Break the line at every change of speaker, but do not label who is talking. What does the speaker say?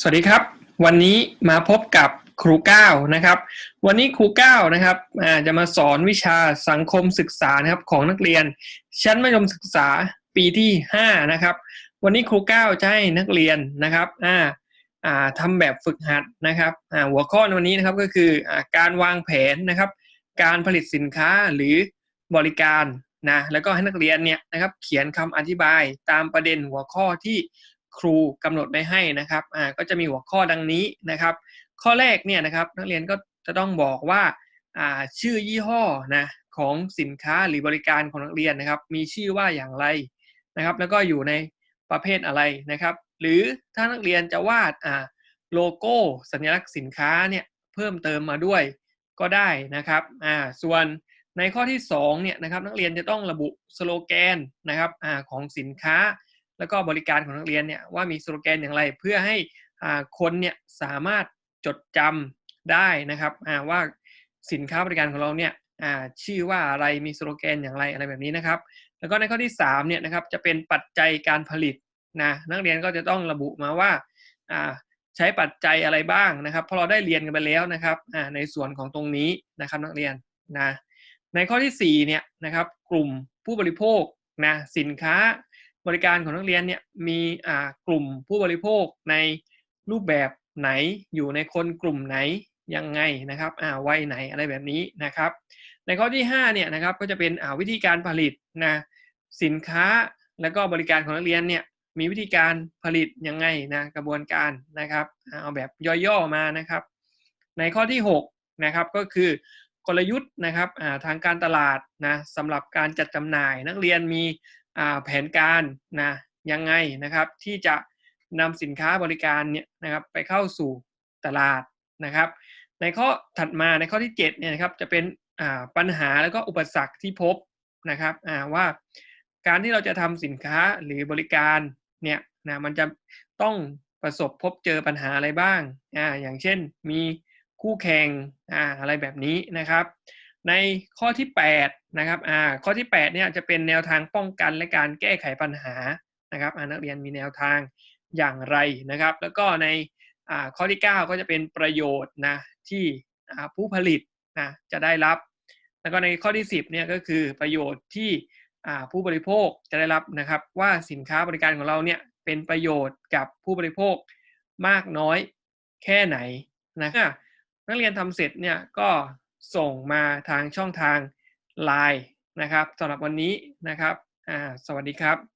สวัสดีครับ วันนี้มาพบกับครูก้าวนะครับ วันนี้ครูก้าวนะครับจะมาสอนวิชาสังคมศึกษานะครับของนักเรียน ชั้นมัธยมศึกษาปีที่5นะครับ วันนี้ครูก้าวจะให้นักเรียนนะครับอ่าอ่าทำแบบฝึกหัดนะครับอ่าหัวข้อในวันนี้นะครับก็คืออ่าการวางแผนนะครับ การผลิตสินค้าหรือบริการนะแล้วก็ให้นักเรียนเนี่ยนะครับเขียนคำอธิบายตามประเด็นหัวข้อที่ ครูกำหนดไว้ให้นะครับอ่าก็จะมีหัวข้อดังนี้นะครับ ข้อแรกเนี่ยนะครับนักเรียนก็จะต้องบอกว่าอ่าชื่อยี่ห้อนะของสินค้าหรือบริการของนักเรียนนะครับ มีชื่อว่าอย่างไรนะครับ แล้วก็อยู่ในประเภทอะไรนะครับ หรือถ้านักเรียนจะวาดอ่าโลโก้สัญลักษณ์สินค้าเนี่ยเพิ่มเติมมาด้วยก็ได้นะครับอ่าส่วนในข้อที่2เนี่ยนะครับนักเรียนจะต้องระบุสโลแกนนะครับอ่าของสินค้า แล้วก็บริการของนักเรียนเนี่ยว่ามีสโลแกนอย่างไร เพื่อให้คนเนี่ยสามารถจดจำได้นะครับว่าสินค้าบริการของเราเนี่ยชื่อว่าอะไรมีสโลแกนอย่างไรอะไรแบบนี้นะครับ แล้วก็ในข้อที่3เนี่ยนะครับจะเป็นปัจจัยการผลิตนะนักเรียนก็จะต้องระบุมาว่าใช้ปัจจัยอะไรบ้างนะครับเพราะเราได้เรียนกันไปแล้วนะครับในส่วนของตรงนี้นะครับนักเรียนนะในข้อที่4เนี่ยนะครับกลุ่มผู้บริโภคนะสินค้า บริการของนักเรียนเนี่ยมีอ่ากลุ่มผู้บริโภคในรูปแบบไหนอยู่ในคนกลุ่มไหนยังไงนะครับอ่าวัยไหนอะไรแบบนี้นะครับ ในข้อที่5เนี่ยนะครับก็จะเป็นอ่าวิธีการผลิตนะสินค้าแล้วก็บริการของนักเรียนเนี่ยมีวิธีการผลิตยังไงนะกระบวนการนะครับเอาแบบย่อๆมานะครับ ในข้อที่6นะครับก็คือกลยุทธ์นะครับอ่าทางการตลาดนะสำหรับการจัดจำหน่าย นักเรียนมี แผนการนะยังไงนะครับที่จะนำสินค้าบริการเนี่ยนะครับไปเข้าสู่ตลาดนะครับ ในข้อถัดมาในข้อที่7เนี่ยนะครับจะเป็นปัญหาแล้วก็อุปสรรคที่พบนะครับว่าการที่เราจะทำสินค้าหรือบริการเนี่ยนะมันจะต้องประสบพบเจอปัญหาอะไรบ้างอ่าอย่างเช่นมีคู่แข่งอ่าอะไรแบบนี้นะครับ ในข้อที่8นะครับอ่าข้อที่8เนี่ยจะเป็นแนวทางป้องกันและการแก้ไขปัญหานะครับนักเรียนมีแนวทางอย่างไรนะครับ แล้วก็ในอ่าข้อที่ 9 ก็จะเป็นประโยชน์นะที่ผู้ผลิตนะจะได้รับ แล้วก็ในข้อที่ 10เนี่ยก็คือประโยชน์ที่ผู้บริโภคจะได้รับนะครับ ว่าสินค้าบริการของเราเนี่ยเป็นประโยชน์กับผู้บริโภคมากน้อยแค่ไหนนะครับนักเรียนทำเสร็จเนี่ยก็ ส่งมาทางช่องทาง Line นะครับสำหรับวันนี้นะครับสวัสดีครับ